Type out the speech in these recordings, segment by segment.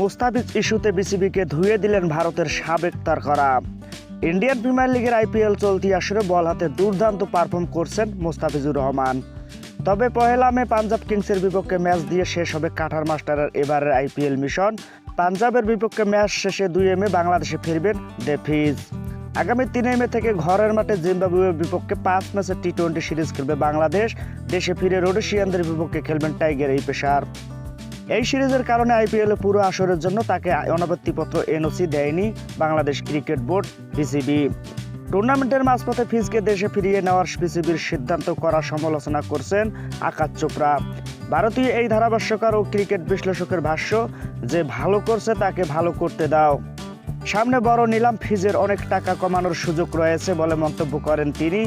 মুস্তাফিজ ইস্যুতে বিসিবিকে ধুয়ে দিলেন ভারতের সাবেক তারকারা ইন্ডিয়ান প্রিমিয়ার লিগের আইপিএল চলতি আসরে বল হাতে দুর্দান্ত পারফর্ম করছেন মুস্তাফিজুর রহমান। তবে পহেলা মে পাঞ্জাব কিংসের বিপক্ষে ম্যাচ দিয়ে শেষ হবে কাঠার মাস্টারের এবারের আইপিএল মিশন। পাঞ্জাবের বিপক্ষে ম্যাচ শেষে দুই মে বাংলাদেশে ফিরবেন ডেফিজ আগামী তিন মে থেকে ঘরের মাঠে জিম্বাবুয়ের বিপক্ষে পাঁচ ম্যাচের টি টোয়েন্টি সিরিজ খেলবে বাংলাদেশ। দেশে ফিরে রোডেশিয়ানদের বিপক্ষে খেলবেন টাইগার এই পেশার। এই সিরিজের কারণে আইপিএল পুরো আসরের জন্য তাকে অনাপত্তিপত্র এনওসি দেয়নি বাংলাদেশ ক্রিকেট বোর্ড, বিসিবি। টুর্নামেন্টের মাঝপথে ফিজকে দেশে ফিরিয়ে নেওয়ার বিসিবির সিদ্ধান্ত করার সমালোচনা করছেন আকাশ চোপড়া। ভারতীয় এই ধারাভাষ্যকার ও ক্রিকেট বিশ্লেষকের ভাষ্য, যে ভালো করছে তাকে ভালো করতে দাও। সামনে বড় নিলাম, ফিজের অনেক টাকা কমানোর সুযোগ রয়েছে বলে মন্তব্য করেন তিনি।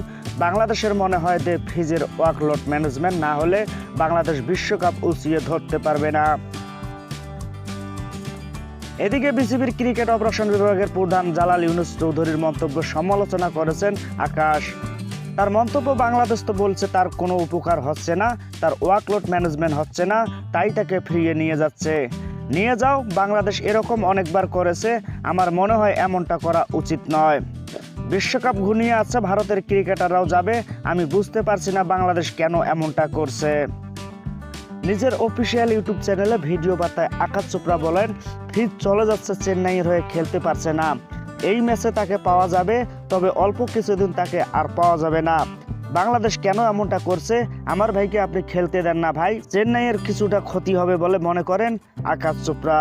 বাংলাদেশের মনে হয় যে ফিজের ওয়ার্কলোড ম্যানেজমেন্ট না হলে বাংলাদেশ বিশ্বকাপ উঁচিয়ে ধরতে পারবে না। এদিকে বিসিবির ক্রিকেট অপারেশন বিভাগের প্রধান জালাল ইউনুস চৌধুরীর মন্তব্য সমালোচনা করেছেন আকাশ। তার মন্তব্য, বাংলাদেশ তো বলছে তার কোনো উপকার হচ্ছে না, তার ওয়ার্কলোড ম্যানেজমেন্ট হচ্ছে না, তাই তাকে ফিরিয়ে নিয়ে যাচ্ছে। নিয়ে যাও, বাংলাদেশ এরকম অনেকবার করেছে, আমার মনে হয় এমনটা করা উচিত নয়। বিশ্বকাপ ঘনিয়ে আছে ভারতের ক্রিকেটাররাও যাবে, আমি বুঝতে পারছি না বাংলাদেশ কেন এমনটা করছে। নিজের অফিসিয়াল ইউটিউব চ্যানেলে ভিডিও বার্তায় আকাশ চোপড়া বলেন ফিজ চলে যাচ্ছে চেন্নাইয়ের হয়ে খেলতে পারছে না। এই ম্যাচে তাকে পাওয়া যাবে, তবে অল্প কিছুদিন তাকে আর পাওয়া যাবে না। বাংলাদেশ কেন এমনটা করছে? আমার ভাইকে আপনি খেলতে দেন না ভাই। চেন্নাইয়ের কিছুটা ক্ষতি হবে বলে মনে করেন আকাশ চোপড়া।